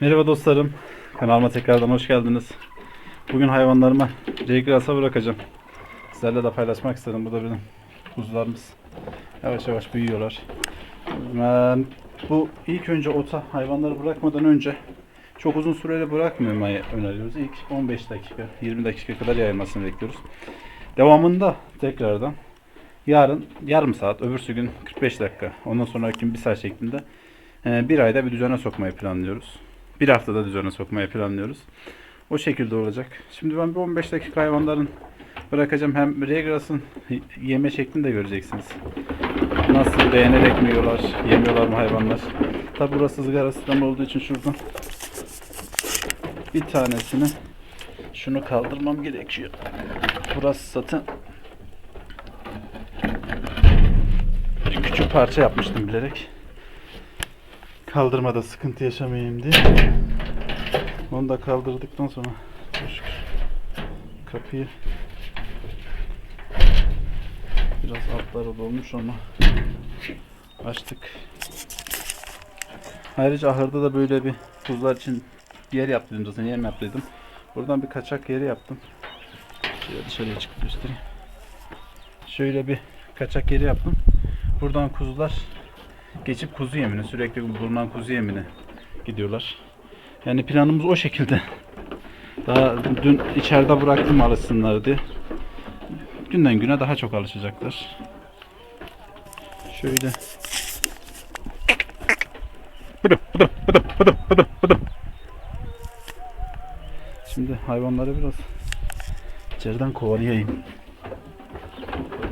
Merhaba dostlarım. Kanalıma tekrardan hoş geldiniz. Bugün hayvanlarımı Regras'a bırakacağım. Sizlerle de paylaşmak istedim. Bu da benim kuzularımız. Yavaş yavaş büyüyorlar. Ben bu ilk önce ota hayvanları bırakmadan önce çok uzun süreli bırakmamayı öneriyoruz. İlk 15 dakika, 20 dakika kadar yayılmasını bekliyoruz. Devamında tekrardan yarın yarım saat, öbürsü gün 45 dakika, ondan sonraki gün bir saat şeklinde e, bir ayda bir düzene sokmayı planlıyoruz. Bir haftada düzene sokmayı planlıyoruz. O şekilde olacak. Şimdi ben bir 15 dakika hayvanların bırakacağım. Hem Regras'ın yeme şeklini de göreceksiniz. Nasıl beğenerek mi yiyorlar, yemiyorlar mı hayvanlar. Tabi burası ızgara sistemi olduğu için şuradan bir tanesini şunu kaldırmam gerekiyor. Burası zaten küçük parça yapmıştım bilerek. Kaldırmada sıkıntı yaşamayayım diye. Onu da kaldırdıktan sonra kapıyı biraz altları dolmuş ama açtık. Ayrıca ahırda da böyle bir kuzular için yer yaptım zaten yer yaptıydım. Buradan bir kaçak yeri yaptım. Şöyle dışarıya çıkıp göstereyim. Şöyle bir kaçak yeri yaptım. Buradan kuzular geçip kuzu yemine sürekli bulunan kuzu yemine gidiyorlar. Yani planımız o şekilde. Daha dün içeride bıraktım alışsınlar diye. Günden güne daha çok alışacaklar. Şöyle. Bıdım, bıdım, bıdım, bıdım, bıdım, bıdım. Şimdi hayvanları biraz içeriden kovalayayım.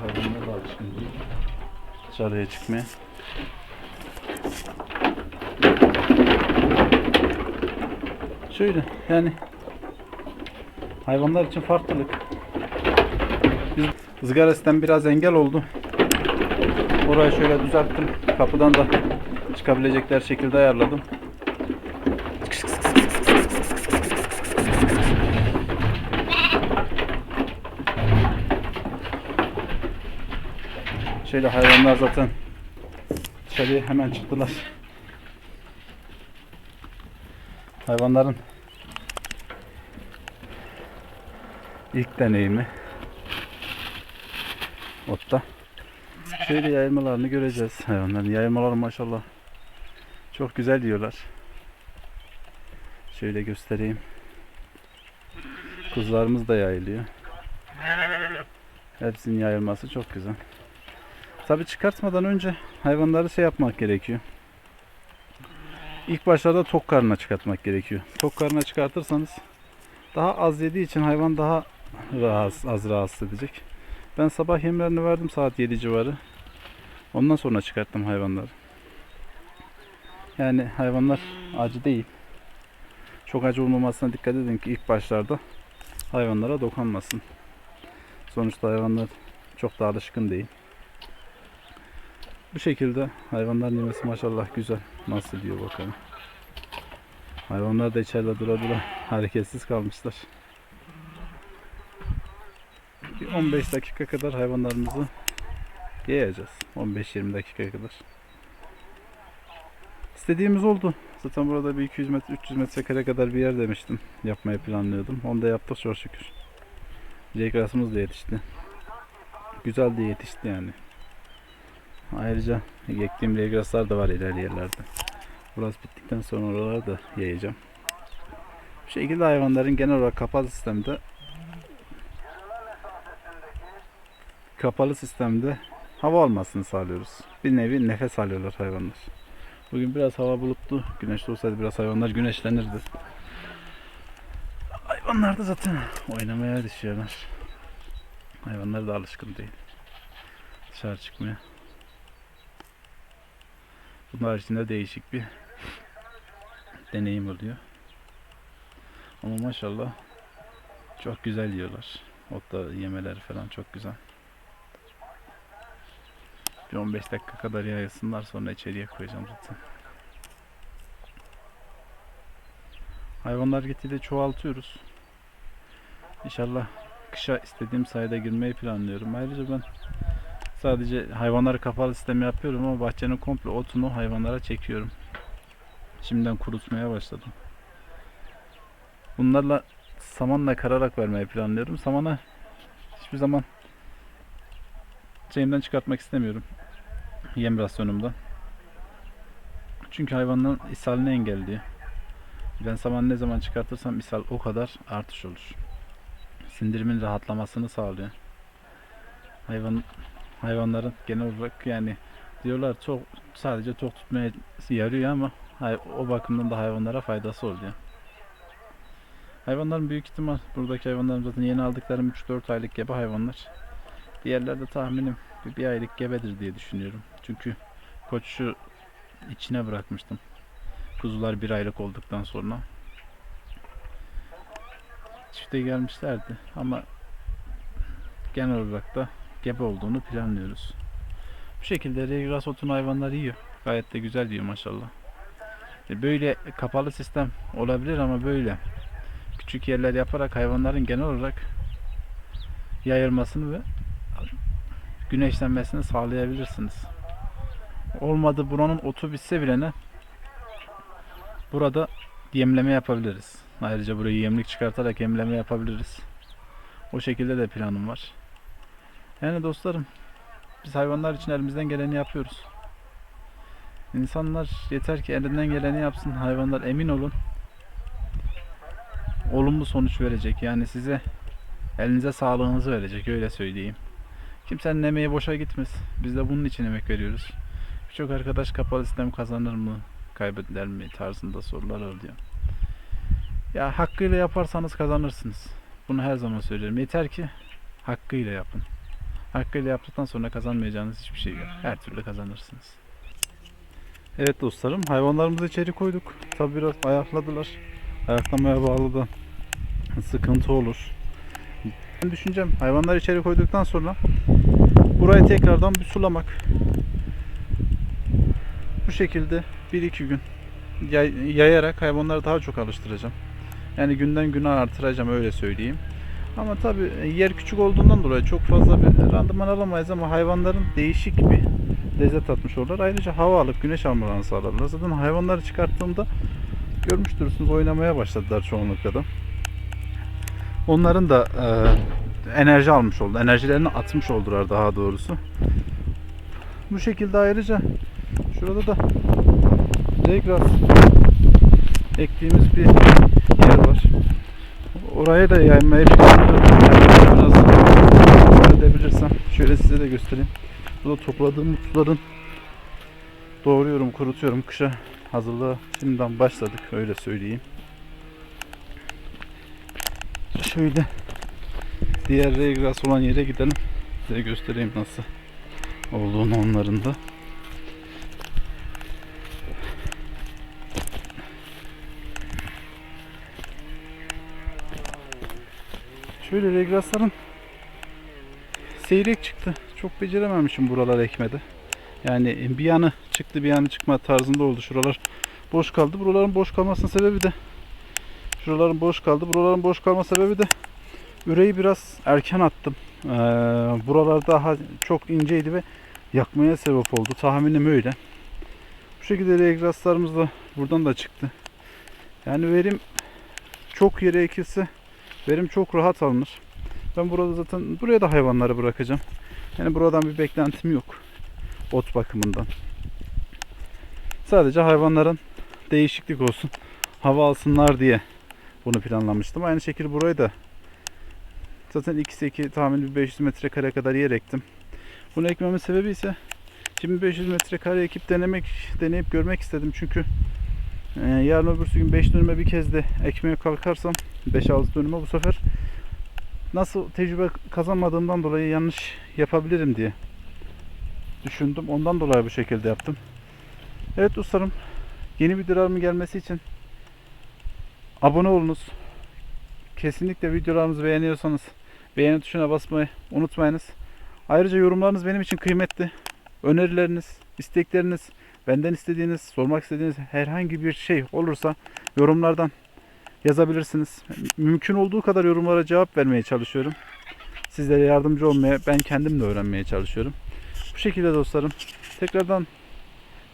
Hayvanlar da alışkın değil. Dışarıya çıkmaya. Şöyle yani hayvanlar için farklılık. Biz ızgara sistem biraz engel oldu. Orayı şöyle düzelttim. Kapıdan da çıkabilecekler şekilde ayarladım. Şöyle hayvanlar zaten dışarıya hemen çıktılar. Hayvanların ilk deneyimi otta. Şöyle yayılmalarını göreceğiz hayvanların. Yayılmaları maşallah çok güzel diyorlar. Şöyle göstereyim. Kuzularımız da yayılıyor. Hepsinin yayılması çok güzel. Tabi çıkartmadan önce hayvanları şey yapmak gerekiyor. İlk başlarda tok karnına çıkartmak gerekiyor. Tok karnına çıkartırsanız daha az yediği için hayvan daha rahatsız, az rahatsız edecek. Ben sabah yemlerini verdim saat 7 civarı. Ondan sonra çıkarttım hayvanları. Yani hayvanlar acı değil. Çok acı olmamasına dikkat edin ki ilk başlarda hayvanlara dokunmasın. Sonuçta hayvanlar çok da alışkın değil. Bu şekilde hayvanların yemesi maşallah güzel. Nasıl diyor bakalım. Hayvanlar da içeride dura dura hareketsiz kalmışlar. Bir 15 dakika kadar hayvanlarımızı yiyeceğiz. 15-20 dakika kadar. İstediğimiz oldu. Zaten burada bir 200 metre 300 metrekare kadar bir yer demiştim. Yapmayı planlıyordum. Onu da yaptık çok şükür. Cegrasımız da yetişti. Güzel de yetişti yani. Ayrıca ektiğim regraslar da var ileri yerlerde. Burası bittikten sonra oraları da yayacağım. Bu şekilde hayvanların genel olarak kapalı sistemde kapalı sistemde hava almasını sağlıyoruz. Bir nevi nefes alıyorlar hayvanlar. Bugün biraz hava bulutlu. Güneşli olsaydı biraz hayvanlar güneşlenirdi. Hayvanlar da zaten oynamaya düşüyorlar. Hayvanlar da alışkın değil. Dışarı çıkmaya. Bunlar için de değişik bir deneyim oluyor. Ama maşallah çok güzel yiyorlar. Otta yemeleri falan çok güzel. Bir 15 dakika kadar yayılsınlar sonra içeriye koyacağım zaten. Hayvanlar gitgide çoğaltıyoruz. İnşallah kışa istediğim sayıda girmeyi planlıyorum. Ayrıca ben Sadece hayvanları kapalı sistem yapıyorum ama bahçenin komple otunu hayvanlara çekiyorum. Şimdiden kurutmaya başladım. Bunlarla samanla kararak vermeyi planlıyorum. Samana hiçbir zaman şeyimden çıkartmak istemiyorum. Yem rasyonumdan. Çünkü hayvanların ishalini engelliyor. Ben saman ne zaman çıkartırsam ishal o kadar artış olur. Sindirimin rahatlamasını sağlıyor. Hayvan hayvanların genel olarak yani diyorlar çok sadece tok tutmaya yarıyor ama o bakımdan da hayvanlara faydası oluyor. Hayvanların büyük ihtimal buradaki hayvanların zaten yeni aldıklarım 3-4 aylık gebe hayvanlar. Diğerleri de tahminim bir, bir aylık gebedir diye düşünüyorum. Çünkü koçu içine bırakmıştım. Kuzular bir aylık olduktan sonra. Çifte gelmişlerdi ama genel olarak da gebe olduğunu planlıyoruz. Bu şekilde regras otunu hayvanlar yiyor. Gayet de güzel yiyor maşallah. E, Böyle kapalı sistem olabilir ama böyle küçük yerler yaparak hayvanların genel olarak yayılmasını ve güneşlenmesini sağlayabilirsiniz. Olmadı buranın otu bitse bile ne? Burada yemleme yapabiliriz. Ayrıca burayı yemlik çıkartarak yemleme yapabiliriz. O şekilde de planım var. Yani dostlarım biz hayvanlar için elimizden geleni yapıyoruz. İnsanlar yeter ki elinden geleni yapsın. Hayvanlar emin olun olumlu sonuç verecek. Yani size elinize sağlığınızı verecek öyle söyleyeyim. Kimsenin emeği boşa gitmez. Biz de bunun için emek veriyoruz. Birçok arkadaş kapalı sistem kazanır mı, kaybeder mi tarzında sorular oluyor. Ya hakkıyla yaparsanız kazanırsınız. Bunu her zaman söylüyorum. Yeter ki hakkıyla yapın. Hakkıyla yaptıktan sonra kazanmayacağınız hiçbir şey yok. Her türlü kazanırsınız. Evet dostlarım hayvanlarımızı içeri koyduk. Tabi biraz ayakladılar. Ayaklamaya bağlı da sıkıntı olur. Ben düşüncem hayvanları içeri koyduktan sonra burayı tekrardan bir sulamak. Bu şekilde 1-2 gün yay- yayarak hayvanları daha çok alıştıracağım. Yani günden güne artıracağım öyle söyleyeyim. Ama tabi yer küçük olduğundan dolayı çok fazla bir randıman alamayız ama hayvanların değişik bir lezzet atmış olurlar. Ayrıca hava alıp güneş almalarını sağlarlar. Zaten hayvanları çıkarttığımda görmüştürsünüz oynamaya başladılar çoğunlukla da. Onların da e, enerji almış oldu. Enerjilerini atmış oldular daha doğrusu. Bu şekilde ayrıca şurada da Regras ektiğimiz bir yer var. Oraya da yaymayı planlıyorum. Yani biraz edebilirsem şöyle size de göstereyim. Burada topladığım mutluların doğruyorum, kurutuyorum. Kışa hazırlığa şimdiden başladık öyle söyleyeyim. Şöyle diğer regras olan yere gidelim. Size göstereyim nasıl olduğunu onların da. Şöyle regrasların seyrek çıktı. Çok becerememişim buralar ekmede. Yani bir yanı çıktı bir yanı çıkma tarzında oldu. Şuralar boş kaldı. Buraların boş kalmasının sebebi de şuraların boş kaldı. Buraların boş kalma sebebi de üreyi biraz erken attım. Ee, buralar daha çok inceydi ve yakmaya sebep oldu. Tahminim öyle. Bu şekilde regraslarımız da buradan da çıktı. Yani verim çok yere ekilse verim çok rahat alınır. Ben burada zaten buraya da hayvanları bırakacağım. Yani buradan bir beklentim yok. Ot bakımından. Sadece hayvanların değişiklik olsun. Hava alsınlar diye bunu planlamıştım. Aynı şekilde burayı da zaten ikisi iki tahmin bir 500 metrekare kadar yer ektim. Bunu ekmemin sebebi ise şimdi 500 metrekare ekip denemek deneyip görmek istedim. Çünkü e, yarın öbürsü gün 5 dönüme bir kez de ekmeye kalkarsam 5-6 dönüme bu sefer nasıl tecrübe kazanmadığımdan dolayı yanlış yapabilirim diye düşündüm. Ondan dolayı bu şekilde yaptım. Evet dostlarım yeni videolarımın gelmesi için abone olunuz. Kesinlikle videolarımızı beğeniyorsanız beğeni tuşuna basmayı unutmayınız. Ayrıca yorumlarınız benim için kıymetli. Önerileriniz, istekleriniz, benden istediğiniz, sormak istediğiniz herhangi bir şey olursa yorumlardan yazabilirsiniz. Mümkün olduğu kadar yorumlara cevap vermeye çalışıyorum. Sizlere yardımcı olmaya, ben kendim de öğrenmeye çalışıyorum. Bu şekilde dostlarım. Tekrardan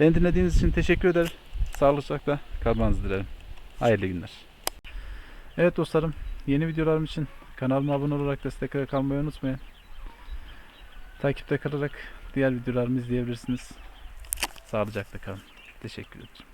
beni dinlediğiniz için teşekkür ederim. Sağlıcakla kalmanızı dilerim. Hayırlı günler. Evet dostlarım yeni videolarım için kanalıma abone olarak destek kalmayı unutmayın. Takipte kalarak diğer videolarımı izleyebilirsiniz. Sağlıcakla kalın. Teşekkür ederim.